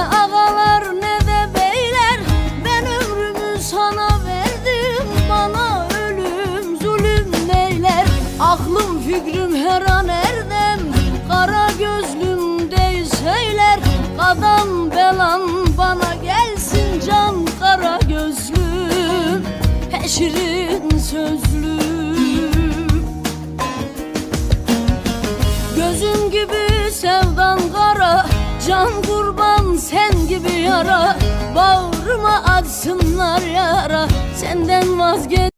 ne ağalar ne de beyler. Ben ömrümü sana verdim Bana ölüm zulüm neyler? Aklım fikrim her an erdem Kara gözlüm değil söyler Kadan belan bana gelsin can kara gözlüm Peşirin sözlüm Gözüm gibi sevdan kara yara Bağrıma açsınlar yara. Senden vazgeç